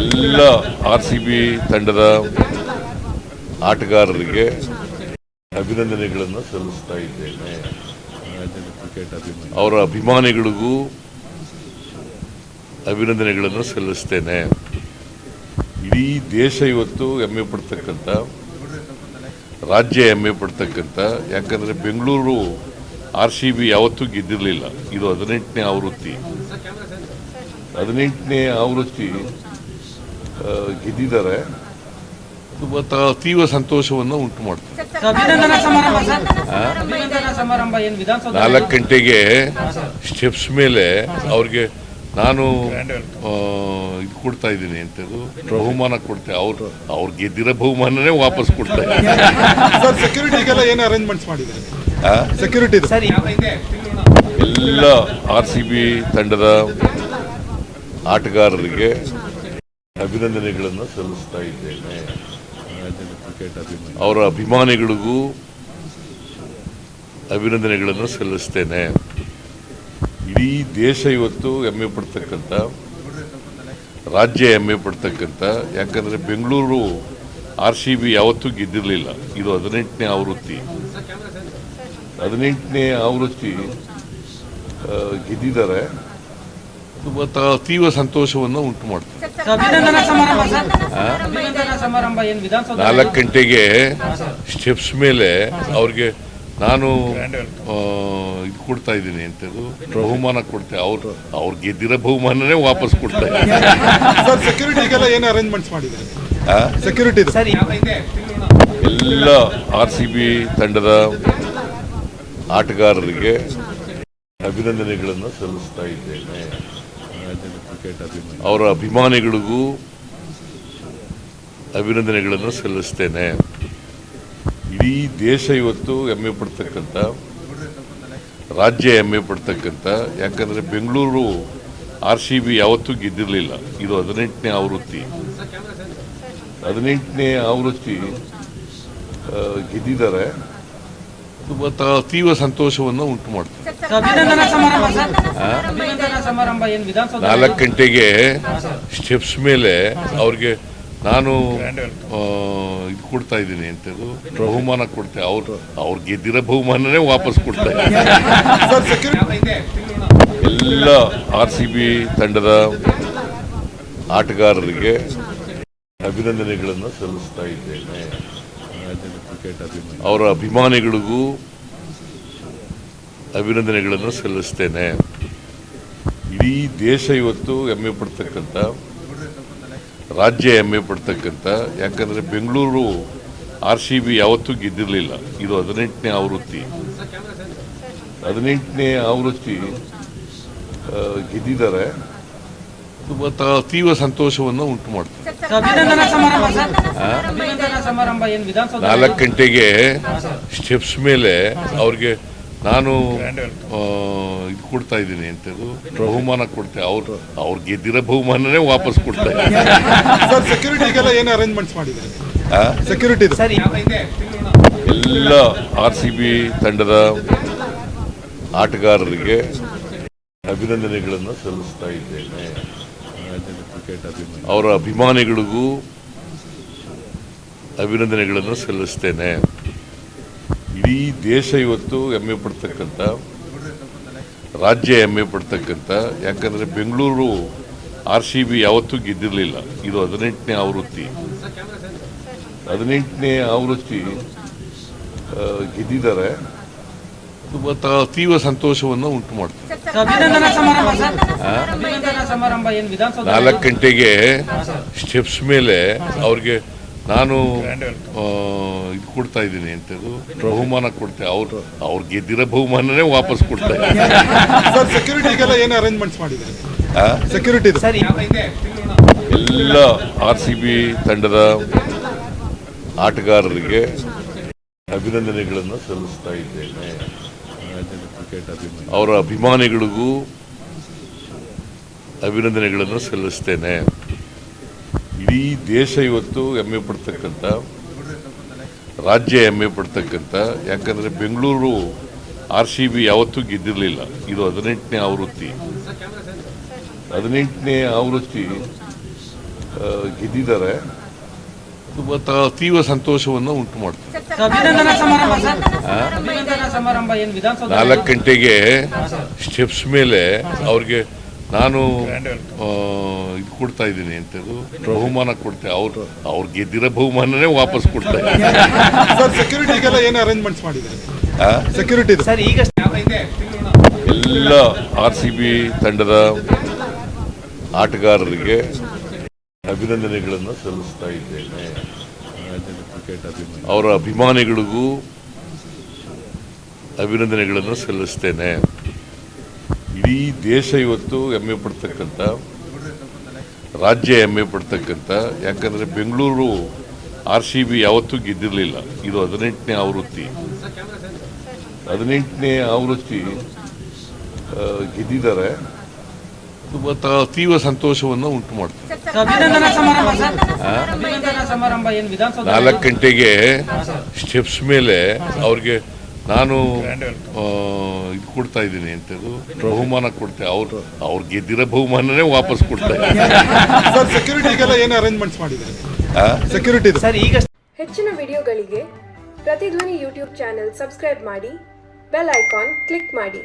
ಎಲ್ಲ R C B ತಂಡದ ಆಟಗಾರರಿಗೆ ಅಭಿನಂದನೆಗಳನ್ನು ಸಲ್ಲಿಸ್ತಾ ಇದ್ದೇನೆ. ಅವರ ಅಭಿಮಾನಿಗಳಿಗೂ ಅಭಿನಂದನೆಗಳನ್ನು ಸಲ್ಲಿಸ್ತೇನೆ. ಇಡೀ ದೇಶ ಇವತ್ತು ಹೆಮ್ಮೆ ಪಡ್ತಕ್ಕಂಥ, ರಾಜ್ಯ ಹೆಮ್ಮೆ ಪಡ್ತಕ್ಕಂಥ, ಯಾಕಂದರೆ ಬೆಂಗಳೂರು ಆರ್ ಸಿ ಬಿ ಯಾವತ್ತೂ ಗೆದ್ದಿರಲಿಲ್ಲ. ಇದು ಹದಿನೆಂಟನೇ ಆವೃತ್ತಿ. ಹದಿನೆಂಟನೇ ಆವೃತ್ತಿ ಗೆದ್ದಿದ್ದಾರೆ. ತುಂಬ ತೀವ್ರ ಸಂತೋಷವನ್ನು ಉಂಟು ಮಾಡ್ತಾರೆ ಅಭಿನಂದನಾ ಸಮಾರಂಭ ಸರ್. ಅಭಿನಂದನಾ ಸಮಾರಂಭ ಏನ್ ವಿಧಾನಸೌಧ ನಾಲ್ಕು ಗಂಟೆಗೆ ಸ್ಟೆಪ್ಸ್ ಮೇಲೆ ಅವ್ರಿಗೆ ನಾನು ಇದು ಕೊಡ್ತಾ ಇದ್ದೀನಿ ಅಂತೇಳಿ ಬಹುಮಾನ ಕೊಡ್ತೆ ಅವ್ರು ಅವ್ರು ಗೆದ್ದಿರೋ ಬಹುಮಾನನೇ ವಾಪಸ್ ಕೊಡ್ತಾ ಇದ್ದೀನಿ ಸರ್ ಸೆಕ್ಯೂರಿಟಿಗೆಲ್ಲ ಏನು ಅರೇಂಜ್ಮೆಂಟ್ಸ್ ಮಾಡಿದ್ದಾರೆ ಸೆಕ್ಯೂರಿಟಿ ಸರ್ ಎಲ್ಲ ಆರ್ ಸಿ ಬಿ ತಂಡದ ಆಟಗಾರರಿಗೆ ಅಭಿನಂದನೆಗಳನ್ನು ಸಲ್ಲಿಸ್ತಾ ಇದ್ದೇನೆ. ಅವರ ಅಭಿಮಾನಿಗಳಿಗೂ ಅಭಿನಂದನೆಗಳನ್ನು ಸಲ್ಲಿಸ್ತೇನೆ. ಇಡೀ ದೇಶ ಇವತ್ತು ಹೆಮ್ಮೆ ಪಡ್ತಕ್ಕಂಥ, ರಾಜ್ಯ ಹೆಮ್ಮೆ ಪಡ್ತಕ್ಕಂಥ, ಯಾಕಂದರೆ ಬೆಂಗಳೂರು ಆರ್ ಸಿ ಬಿ ಯಾವತ್ತೂ ಗೆದ್ದಿರಲಿಲ್ಲ. ಇದು ಹದಿನೆಂಟನೇ ಆವೃತ್ತಿ. ಹದಿನೆಂಟನೇ ಆವೃತ್ತಿ ಗೆದ್ದಿದ್ದಾರೆ. ತೀವ್ರ ಸಂತೋಷವನ್ನು ಉಂಟು ಮಾಡ್ತಾರೆ ಅಭಿನಂದನಾ ಸಮಾರಂಭ ಸರ್. ಅಭಿನಂದನಾ ಸಮಾರಂಭ ಏನ್ ವಿಧಾನಸೌಧ? ನಾಲ್ಕು ಗಂಟೆಗೆ ಸ್ಟೆಪ್ಸ್ ಮೇಲೆ ಅವ್ರಿಗೆ ನಾನು ಇದು ಕೊಡ್ತಾ ಇದ್ದೀನಿ ಅಂತ ಬಹುಮಾನ ಕೊಡ್ತೇನೆ ಅವ್ರು ಅವ್ರು ಗೆದ್ದಿರೋ ಬಹುಮಾನನೇ ವಾಪಸ್ ಕೊಡ್ತಾ ಇದ್ದೀನಿ ಸರ್ ಸೆಕ್ಯೂರಿಟಿಗೆಲ್ಲ ಏನು ಅರೇಂಜ್ಮೆಂಟ್ಸ್ ಮಾಡಿದ್ದಾರೆ? ಆ? ಸೆಕ್ಯೂರಿಟಿ ಸರ್ ಎಲ್ಲ ಆರ್ ಸಿ ಬಿ ತಂಡದ ಆಟಗಾರರಿಗೆ ಅಭಿನಂದನೆಗಳನ್ನು ಸಲ್ಲಿಸ್ತಾ ಇದ್ದೇನೆ. ಅವರ ಅಭಿಮಾನಿಗಳಿಗೂ ಅಭಿನಂದನೆಗಳನ್ನು ಸಲ್ಲಿಸ್ತೇನೆ. ಇಡೀ ದೇಶ ಇವತ್ತು ಹೆಮ್ಮೆ ಪಡ್ತಕ್ಕಂಥ, ರಾಜ್ಯ ಹೆಮ್ಮೆ ಪಡ್ತಕ್ಕಂಥ, ಯಾಕಂದರೆ ಬೆಂಗಳೂರು ಆರ್ ಸಿ ಬಿ ಯಾವತ್ತೂ ಗೆದ್ದಿರಲಿಲ್ಲ. ಇದು ಹದಿನೆಂಟನೇ ಆವೃತ್ತಿ. ಹದಿನೆಂಟನೇ ಆವೃತ್ತಿ ಗೆದ್ದಿದ್ದಾರೆ. ತೀವ್ರ ಸಂತೋಷವನ್ನು ಉಂಟು ಮಾಡ್ತಾರೆ ಅಭಿನಂದನಾ ಸಮಾರಂಭ ಸರ್. ಅಭಿನಂದನಾ ಸಮಾರಂಭ ಏನ್ ವಿಧಾನಸೌಧ ನಾಲ್ಕು ಗಂಟೆಗೆ ಸ್ಟೆಪ್ಸ್ ಮೇಲೆ ಅವ್ರಿಗೆ ನಾನು ಇದು ಕೊಡ್ತಾ ಇದ್ದೀನಿ ಅಂತೇಳಿ ಬಹುಮಾನ ಕೊಡ್ತೆ ಅವ್ರು ಅವ್ರು ಗೆದ್ದಿರೋ ಬಹುಮಾನನೇ ವಾಪಸ್ ಕೊಡ್ತಾ ಇದ್ದೀನಿ ಎಲ್ಲ ಆರ್ ಸಿ ಬಿ ತಂಡದ ಆಟಗಾರರಿಗೆ ಅಭಿನಂದನೆಗಳನ್ನು ಸಲ್ಲಿಸ್ತಾ ಇದ್ದೇನೆ. ಅವರ ಅಭಿಮಾನಿಗಳಿಗೂ ಅಭಿನಂದನೆಗಳನ್ನು ಸಲ್ಲಿಸ್ತೇನೆ. ಇಡೀ ದೇಶ ಇವತ್ತು ಹೆಮ್ಮೆ ಪಡ್ತಕ್ಕಂಥ, ರಾಜ್ಯ ಹೆಮ್ಮೆ ಪಡ್ತಕ್ಕಂಥ, ಯಾಕಂದರೆ ಬೆಂಗಳೂರು ಆರ್ ಸಿ ಬಿ ಯಾವತ್ತೂ ಗೆದ್ದಿರಲಿಲ್ಲ. ಇದು ಹದಿನೆಂಟನೇ ಆವೃತ್ತಿ. ಹದಿನೆಂಟನೇ ಆವೃತ್ತಿ ಗೆದ್ದಿದ್ದಾರೆ. ತೀವ್ರ ಸಂತೋಷವನ್ನು ಉಂಟು ಮಾಡ್ತಾರೆ ಅಭಿನಂದನಾ ಸಮಾರಂಭ ಸರ್. ಅಭಿನಂದನಾ ಸಮಾರಂಭ ಏನ್ ವಿಧಾನಸೌಧ ನಾಲ್ಕು ಗಂಟೆಗೆ ಸ್ಟೆಪ್ಸ್ ಮೇಲೆ ಅವ್ರಿಗೆ ನಾನು ಇದು ಕೊಡ್ತಾ ಇದ್ದೀನಿ ಅಂತೇಳಿ ಬಹುಮಾನ ಕೊಡ್ತೇನೆ ಅವ್ರು ಅವ್ರು ಗೆದ್ದಿರೋ ಬಹುಮಾನನೇ ವಾಪಸ್ ಕೊಡ್ತಾ ಎಲ್ಲ ಆರ್ ಸಿ ಬಿ ತಂಡದ ಆಟಗಾರರಿಗೆ ಅಭಿನಂದನೆಗಳನ್ನು ಸಲ್ಲಿಸ್ತಾ ಇದ್ದೇನೆ. ಅವರ ಅಭಿಮಾನಿಗಳಿಗೂ ಅಭಿನಂದನೆಗಳನ್ನು ಸಲ್ಲಿಸ್ತೇನೆ. ಇಡೀ ದೇಶ ಇವತ್ತು ಹೆಮ್ಮೆ ಪಡ್ತಕ್ಕಂಥ, ರಾಜ್ಯ ಹೆಮ್ಮೆ ಪಡ್ತಕ್ಕಂಥ, ಯಾಕಂದರೆ ಬೆಂಗಳೂರು ಆರ್ ಸಿ ಬಿ ಯಾವತ್ತೂ ಗೆದ್ದಿರಲಿಲ್ಲ. ಇದು ಹದಿನೆಂಟನೇ ಆವೃತ್ತಿ. ಹದಿನೆಂಟನೇ ಆವೃತ್ತಿ ಗೆದ್ದಿದ್ದಾರೆ. ತುಂಬ ತ- ತೀವ್ರ ಸಂತೋಷವನ್ನು ಉಂಟು ಮಾಡ್ತಾರೆ ಅಭಿನಂದನಾ ಸಮಾರಂಭ ಸರ್ ಅಭಿನಂದನಾ ಸಮಾರಂಭ ಏನ್ ವಿಧಾನಸೌಧ ನಾಲ್ಕು ಗಂಟೆಗೆ ಸ್ಟೆಪ್ಸ್ ಮೇಲೆ ಅವ್ರಿಗೆ ನಾನು ಇದು ಕೊಡ್ತಾ ಇದ್ದೀನಿ ಅಂತೇಳಿ ಬಹುಮಾನ ಕೊಡ್ತೇನೆ ಅವ್ರು ಅವ್ರು ಗೆದ್ದಿರೋ ಬಹುಮಾನನೇ ವಾಪಸ್ ಕೊಡ್ತಾ ಸರ್ ಎಲ್ಲ ಆರ್ ಸಿ ಬಿ ತಂಡದ ಆಟಗಾರರಿಗೆ ಅಭಿನಂದನೆಗಳನ್ನು ಸಲ್ಲಿಸ್ತಾ ಇದ್ದೇನೆ. ಅವರ ಅಭಿಮಾನಿಗಳಿಗೂ ಅಭಿನಂದನೆಗಳನ್ನು ಸಲ್ಲಿಸ್ತೇನೆ. ಇಡೀ ದೇಶ ಇವತ್ತು ಹೆಮ್ಮೆ ಪಡ್ತಕ್ಕಂಥ, ರಾಜ್ಯ ಹೆಮ್ಮೆ ಪಡ್ತಕ್ಕಂಥ, ಯಾಕಂದರೆ ಬೆಂಗಳೂರು ಆರ್ ಸಿ ಬಿ ಯಾವತ್ತೂ ಗೆದ್ದಿರಲಿಲ್ಲ. ಇದು ಹದಿನೆಂಟನೇ ಆವೃತ್ತಿ. ಹದಿನೆಂಟನೇ ಆವೃತ್ತಿ ಗೆದ್ದಿದ್ದಾರೆ. ತೀವ್ರ ಸಂತೋಷವನ್ನು ಉಂಟು ಮಾಡ್ತಾರೆ ಸರ್, ಸಮಾರಂಭ ಸರ್. ಅಭಿನಂದನಾ ಸಮಾರಂಭ ಏನು ವಿಧಾನಸೌಧ ನಾಲ್ಕು ಗಂಟೆಗೆ ಸ್ಟೆಪ್ಸ್ ಮೇಲೆ ಅವ್ರಿಗೆ ನಾನು ಇದು ಕೊಡ್ತಾ ಇದ್ದೀನಿ ಅಂತದ್ದು ಬಹುಮಾನ ಕೊಡ್ತೆ. ಅವ್ರು ಅವ್ರು ಗೆದ್ದಿರೋ ಬಹುಮಾನನೇ ವಾಪಸ್ ಕೊಡ್ತಾ ಇದ್ದೀನಿ ಸರ್ ಸೆಕ್ಯೂರಿಟಿಗೆಲ್ಲ ಏನು ಅರೇಂಜ್ಮೆಂಟ್ಸ್ ಮಾಡಿದ್ದಾರೆ? ಸೆಕ್ಯೂರಿಟಿ ಸರ್ ಈಗ ಎಲ್ಲ ಆರ್ ಸಿ ಬಿ ತಂಡದ ಆಟಗಾರರಿಗೆ ಅಭಿನಂದನೆಗಳನ್ನು ಸಲ್ಲಿಸ್ತಾ ಇದ್ದೇನೆ. ಅವರ ಅಭಿಮಾನಿಗಳಿಗೂ ಅಭಿನಂದನೆಗಳನ್ನು ಸಲ್ಲಿಸ್ತೇನೆ. ಇಡೀ ದೇಶ ಇವತ್ತು ಹೆಮ್ಮೆ ಪಡ್ತಕ್ಕಂಥ ರಾಜ್ಯ ಹೆಮ್ಮೆ ಪಡ್ತಕ್ಕಂಥ ಯಾಕಂದರೆ ಬೆಂಗಳೂರು ಆರ್ ಸಿ ಬಿ ಯಾವತ್ತೂ ಗೆದ್ದಿರಲಿಲ್ಲ. ಇದು ಹದಿನೆಂಟನೇ ಆವೃತ್ತಿ. ಹದಿನೆಂಟನೇ ಆವೃತ್ತಿ ಗೆದ್ದಿದ್ದಾರೆ. ತುಂಬ ತೀವ್ರ ಸಂತೋಷವನ್ನು ಉಂಟು ಮಾಡ್ತಾರೆ ಸರ್, ಸಮಾರಂಭ ಸರ್. ಅಭಿನಂದನಾ ಸಮಾರಂಭ ಏನು ವಿಧಾನಸೌಧ ನಾಲ್ಕು ಗಂಟೆಗೆ ಸ್ಟೆಪ್ಸ್ ಮೇಲೆ ಅವ್ರಿಗೆ ನಾನು ಇದು ಕೊಡ್ತಾ ಇದ್ದೀನಿ ಅಂತದ್ದು ಬಹುಮಾನ ಕೊಡ್ತೆ. ಅವ್ರು ಅವ್ರು ಗೆದ್ದಿರೋ ಬಹುಮಾನನೇ ವಾಪಸ್ ಕೊಡ್ತಾ ಈಗ ಹೆಚ್ಚಿನ ವಿಡಿಯೋಗಳಿಗೆ ಪ್ರತಿಧ್ವನಿ ಯೂಟ್ಯೂಬ್ ಚಾನೆಲ್ ಸಬ್ಸ್ಕ್ರೈಬ್ ಮಾಡಿ ಬೆಲ್ ಐಕಾನ್ ಕ್ಲಿಕ್ ಮಾಡಿ.